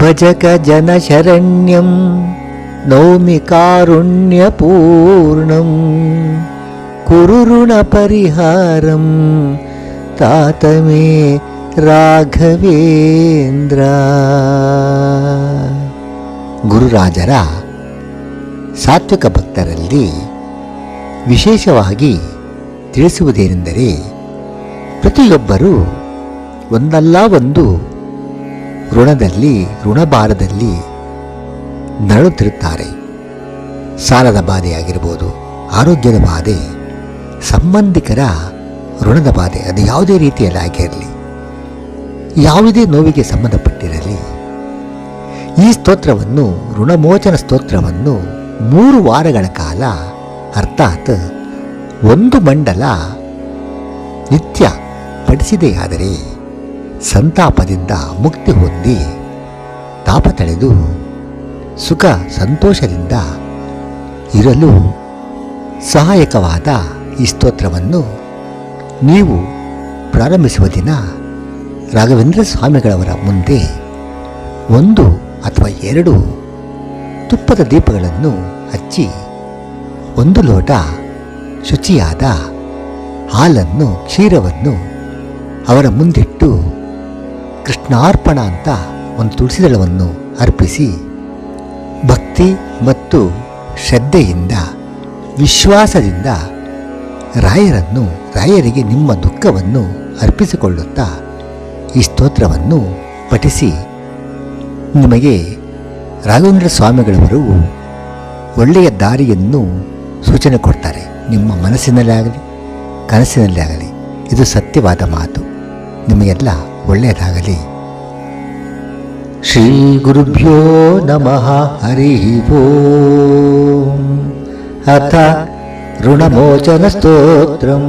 భజక జన శరణ్యం నౌమి కారుణ్యపూర్ణం కురు రుణ పరిహారం తాతమే ರಾಘವೇಂದ್ರ ಗುರುರಾಜರ ಸಾತ್ವಿಕ ಭಕ್ತರಲ್ಲಿ ವಿಶೇಷವಾಗಿ ತಿಳಿಸುವುದೇನೆಂದರೆ ಪ್ರತಿಯೊಬ್ಬರೂ ಒಂದಲ್ಲ ಒಂದು ಋಣದಲ್ಲಿ, ಋಣಭಾರದಲ್ಲಿ ನರಳುತ್ತಿರುತ್ತಾರೆ. ಸಾಲದ ಬಾಧೆಯಾಗಿರ್ಬೋದು ಆರೋಗ್ಯದ ಬಾಧೆ, ಸಂಬಂಧಿಕರ ಋಣದ ಬಾಧೆ, ಅದು ಯಾವುದೇ ರೀತಿಯಲ್ಲಿ ಆಗಿರಲಿ ಯಾವುದೇ ನೋವಿಗೆ ಸಂಬಂಧಪಟ್ಟಿರಲಿ, ಈ ಸ್ತೋತ್ರವನ್ನು, ಋಣಮೋಚನ ಸ್ತೋತ್ರವನ್ನು ಮೂರು ವಾರಗಳ ಕಾಲ, ಅರ್ಥಾತ್ ಒಂದು ಮಂಡಲ ನಿತ್ಯ ಪಡಿಸಿದೆಯಾದರೆ ಸಂತಾಪದಿಂದ ಮುಕ್ತಿ ಹೊಂದಿ ತಾಪ ತಳೆದು ಸುಖ ಸಂತೋಷದಿಂದ ಇರಲು ಸಹಾಯಕವಾದ ಈ ಸ್ತೋತ್ರವನ್ನು ನೀವು ಪ್ರಾರಂಭಿಸುವ ದಿನ ರಾಘವೇಂದ್ರ ಸ್ವಾಮಿಗಳವರ ಮುಂದೆ ಒಂದು ಅಥವಾ ಎರಡು ತುಪ್ಪದ ದೀಪಗಳನ್ನು ಹಚ್ಚಿ ಒಂದು ಲೋಟ ಶುಚಿಯಾದ ಹಾಲನ್ನು, ಕ್ಷೀರವನ್ನು ಅವರ ಮುಂದಿಟ್ಟು ಕೃಷ್ಣಾರ್ಪಣ ಅಂತ ಒಂದು ತುಳಸಿ ದಳವನ್ನು ಅರ್ಪಿಸಿ ಭಕ್ತಿ ಮತ್ತು ಶ್ರದ್ಧೆಯಿಂದ, ವಿಶ್ವಾಸದಿಂದ ರಾಯರನ್ನು, ರಾಯರಿಗೆ ನಿಮ್ಮ ದುಃಖವನ್ನು ಅರ್ಪಿಸಿಕೊಳ್ಳುತ್ತಾ ಈ ಸ್ತೋತ್ರವನ್ನು ಪಠಿಸಿ. ನಿಮಗೆ ರಾಘವೇಂದ್ರ ಸ್ವಾಮಿಗಳವರು ಒಳ್ಳೆಯ ದಾರಿಯನ್ನು ಸೂಚನೆ ಕೊಡ್ತಾರೆ. ನಿಮ್ಮ ಮನಸ್ಸಿನಲ್ಲೇ ಆಗಲಿ ಕನಸಿನಲ್ಲೇ ಆಗಲಿ ಇದು ಸತ್ಯವಾದ ಮಾತು. ನಿಮಗೆಲ್ಲ ಒಳ್ಳೆಯದಾಗಲಿ ಶ್ರೀ ಗುರುಭ್ಯೋ ನಮಃ ಹರಿ ಓಂ ಅಥ ಋಣಮೋಚನ ಸ್ತೋತ್ರಂ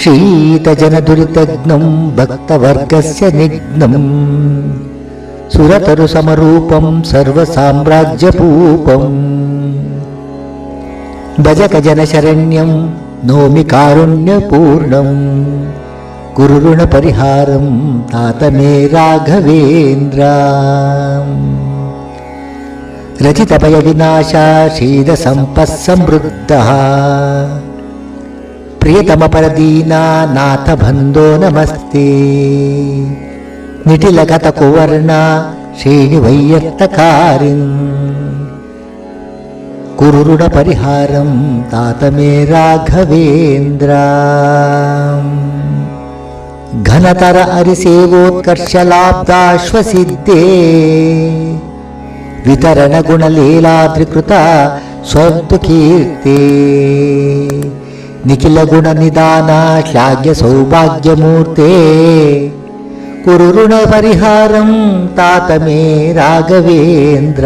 शीतजनदुरितघ्नं भक्तवर्गस्य निघ्नं सुरतरुसमरूपं सर्वसाम्राज्यपूपम् भजकजनशरण्यं नौमि कारुण्यपूर्णं కురుణ పరిహారం తాతమే రాఘవేంద్ర. రచితభయ వినాశ శీల సంపత్ సమృద్ధ. ప్రియతమ పరదీనా నాథ బంధో నమస్తే. నిటిలగత కువర్ణ శ్రేణివయ్యత్తకారిన్ కురుణ. పరిహారం తాతమే రాఘవేంద్ర. ఘనతర అరిసేవోత్కర్షలాబ్దాశ్వసిద్ధే. వితరణ గుణలీలాద్రికృత స్వంతుకీర్తే. నిఖిల గుణ నిదాన శ్లాఘ్య సౌభాగ్యమూర్తే. కురు రుణ పరిహారం తాతమే రాఘవేంద్ర.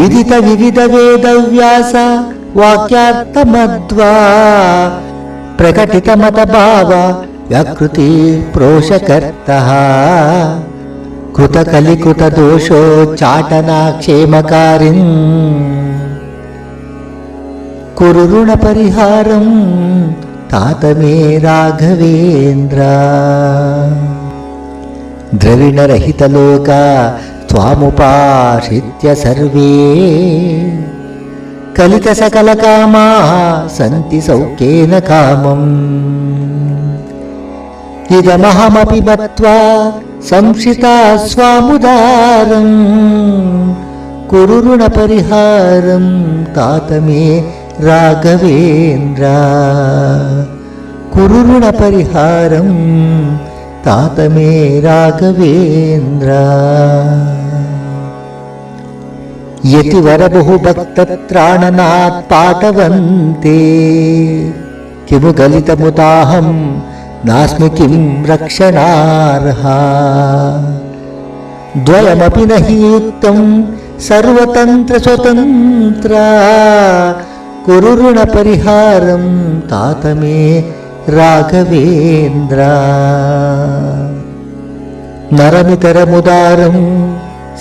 విదిత వివిధ వేద వ్యాస వాక్యార్థమద్వా. प्रकटितमतभाव यकृति प्रोषकर्तः कृतकलिकृतदोषो चाटनाक्षेमकारिन् कुरु ऋणपरिहारं तात मे राघवेन्द्र द्रविणरहितलोका त्वामुपाश्रित्य सर्वे కలిత సకల కామా సంతి సౌఖ్యేన కామం. ఇదమహమపి మత్వా సంశితా స్వాముదారం. కురుణ పరిహారం తాతమే రాఘవేంద్ర. కురుణ పరిహారం తాతమే రాఘవేంద్ర. యతివరబుభక్తత్రాణనాత్ పాటవంతే కిము గలితముతాహం నాస్మి కిం రక్షణార్హ ద్వయమపి నహీయుక్తం సర్వతంత్ర స్వతంత్ర కురు రుణ పరిహారం తాతమే రాఘవేంద్ర నరమితరముదారం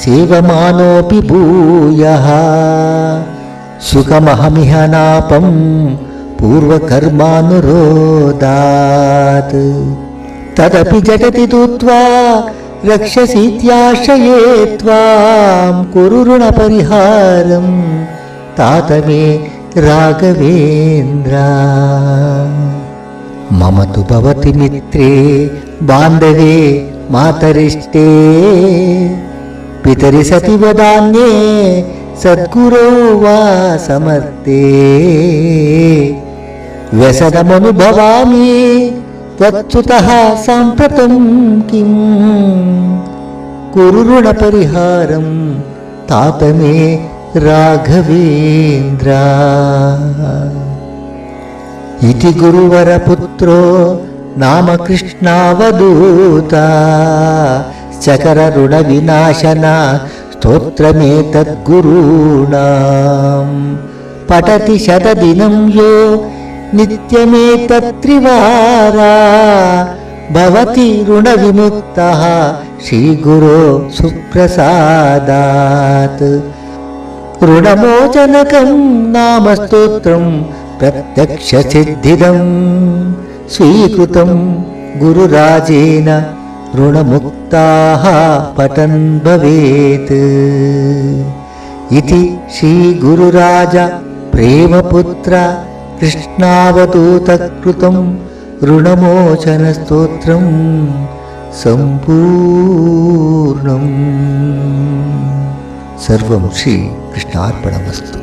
సేవమానోపి భూయ సుఖమహమిహ నాపం పూర్వకర్మానురోధాత్ తదపి జగతి దూత్వా రక్షసీత్యాశయే త్వాం కురు రుణపరిహారం తాత మే రాఘవేంద్ర మమ తు భవతి మిత్రే బాంధవే మాతరిష్టే పితరి సతి వదాన్యే సద్గురో వా సమర్థే వ్యసనమనుభవామి త్వచ్యుతః సాంప్రతం కిం కురు రుణ పరిహారం తాతమే రాఘవేంద్ర ఇతి గురువరపుత్రో నామ కృష్ణావధూత చకర రుణ వినాశన స్తోత్రమే స్తోత్రమేతద్గురూణాం పఠతి శతదినం యో నిత్యమే నిత్యమేతత్రివారా భవతి రుణ విముక్త శ్రీగురో సుప్రసాదాత్ రుణమోచనకం నామ స్తోత్రం ప్రత్యక్ష సిద్ధిదం స్వీకృతం గురురాజేన ऋणमुक्ताः पठन् भवेत् इति श्रीगुरुराज प्रेमपुत्र कृष्णावतूतकृतं ऋणमोचनस्तोत्रं सम्पूर्णम् सर्वं श्रीकृष्णार्पणमस्तु